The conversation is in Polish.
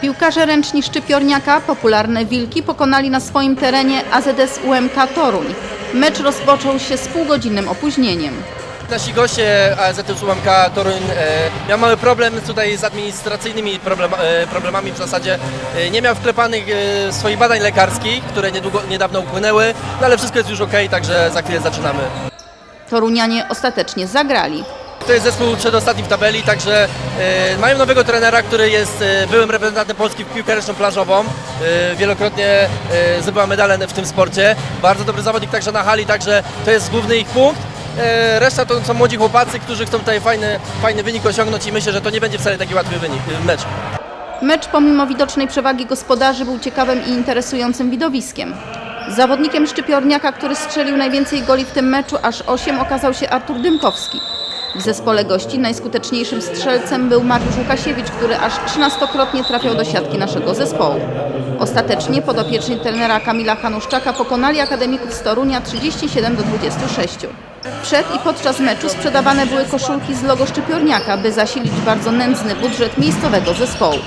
Piłkarze ręczni Szczypiorniaka, popularne Wilki, pokonali na swoim terenie AZS UMK Toruń. Mecz rozpoczął się z półgodzinnym opóźnieniem. Nasi goście AZS UMK Toruń e, miał mały problem tutaj z administracyjnymi problem, e, problemami w zasadzie. E, nie miał wklepanych e, swoich badań lekarskich, które niedługo, niedawno upłynęły, no ale wszystko jest już ok, także za chwilę zaczynamy. Torunianie ostatecznie zagrali. To jest zespół przedostatni w tabeli, także e, mają nowego trenera, który jest e, byłym reprezentantem Polski w piłkę ręczną plażową. E, wielokrotnie e, zdobyła medale w tym sporcie. Bardzo dobry zawodnik także na hali, także to jest główny ich punkt. Reszta to są młodzi chłopacy, którzy chcą tutaj fajny, fajny wynik osiągnąć i myślę, że to nie będzie wcale taki łatwy wynik, mecz. Mecz pomimo widocznej przewagi gospodarzy był ciekawym i interesującym widowiskiem. Zawodnikiem Szczypiorniaka, który strzelił najwięcej goli w tym meczu, aż 8, okazał się Artur Dymkowski. W zespole gości najskuteczniejszym strzelcem był Mariusz Łukasiewicz, który aż 13-krotnie trafiał do siatki naszego zespołu. Ostatecznie podopieczni trenera Kamila Hanuszczaka pokonali akademików z Torunia 37 do 26. Przed i podczas meczu sprzedawane były koszulki z logo Szczypiorniaka, by zasilić bardzo nędzny budżet miejscowego zespołu.